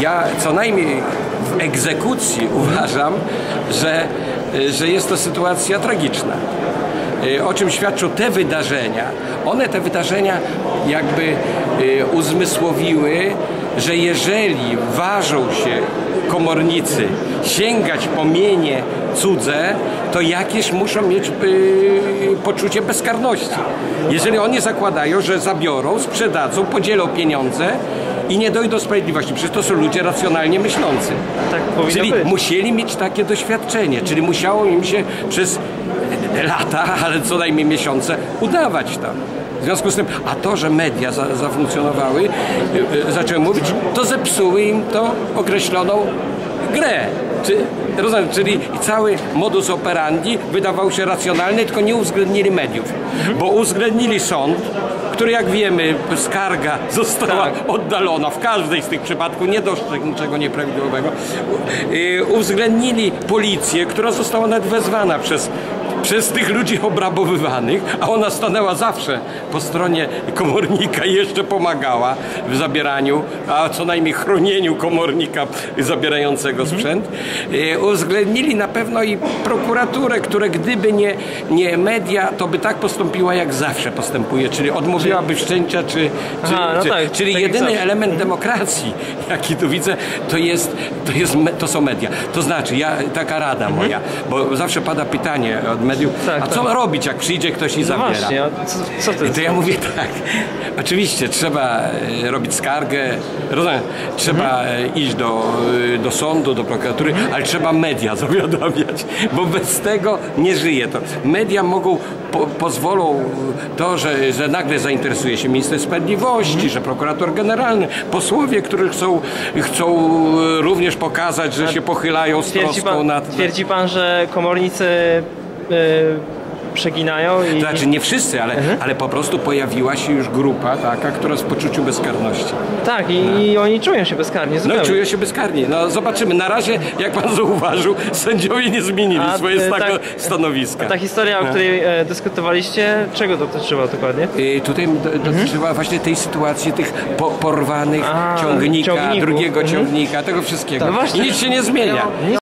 ja co najmniej w egzekucji uważam, że, że jest to sytuacja tragiczna. Y, O czym świadczą te wydarzenia? One, te wydarzenia, jakby y, uzmysłowiły, że jeżeli ważą się komornicy sięgać po mienie cudze, to jakieś muszą mieć y, poczucie bezkarności. Jeżeli oni zakładają, że zabiorą, sprzedadzą, podzielą pieniądze i nie dojdą do sprawiedliwości, przecież to są ludzie racjonalnie myślący. Tak powinno Czyli być. musieli mieć takie doświadczenie, czyli musiało im się przez lata, ale co najmniej miesiące udawać to. W związku z tym, a to, że media za, zafunkcjonowały, y, y, zaczęły mówić, to zepsuły im to określoną grę. Czy, rozumiem, czyli cały modus operandi wydawał się racjonalny, tylko nie uwzględnili mediów. Bo uwzględnili sąd, który jak wiemy, skarga została Tak. oddalona w każdej z tych przypadków, nie dostrzegł niczego nieprawidłowego. Yy, uwzględnili policję, która została nawet wezwana przez, przez tych ludzi obrabowywanych, a ona stanęła zawsze po stronie komornika i jeszcze pomagała w zabieraniu, a co najmniej chronieniu komornika zabierającego sprzęt. Yy, uwzględnili na pewno i prokuraturę, które gdyby nie, nie media, to by tak postąpiła jak zawsze postępuje, czyli odmówiłaby wszczęcia, czy, czy, Aha, no czy tak, czyli tak jedyny element demokracji, jaki tu widzę, to, jest, to, jest, to są media. To znaczy, ja, taka rada moja, bo zawsze pada pytanie od mediów, Mhm. Tak, a co tak. robić, jak przyjdzie ktoś i No zabiera? właśnie, a co, co to I jest? to ja mówię tak, oczywiście trzeba e, robić skargę, rozumiem, trzeba Mhm. e, iść do, e, do sądu, do prokuratury, ale trzeba media zawiadamiać, bo bez tego nie żyje to. Media mogą, po, pozwolą to, że, że nagle zainteresuje się minister sprawiedliwości, Mhm. że prokurator generalny, posłowie, którzy chcą, chcą również pokazać, że się pochylają z troską pan, nad... twierdzi pan, że komornicy przeginają i... To znaczy nie wszyscy, ale, ale po prostu pojawiła się już grupa taka, która z poczuciu bezkarności. Tak, i, i oni czują się bezkarnie, No zupełnie. i czują się bezkarni. No zobaczymy. Na razie, jak pan zauważył, sędziowie nie zmienili A, swoje e, stako- tak- stanowiska. Ta historia, o której e, dyskutowaliście, czego dotyczyła dokładnie? Y, Tutaj do- dotyczyła właśnie tej sytuacji tych po, porwanych A, ciągnika, drugiego Mhm. ciągnika, tego wszystkiego. No. I nic się nie zmienia.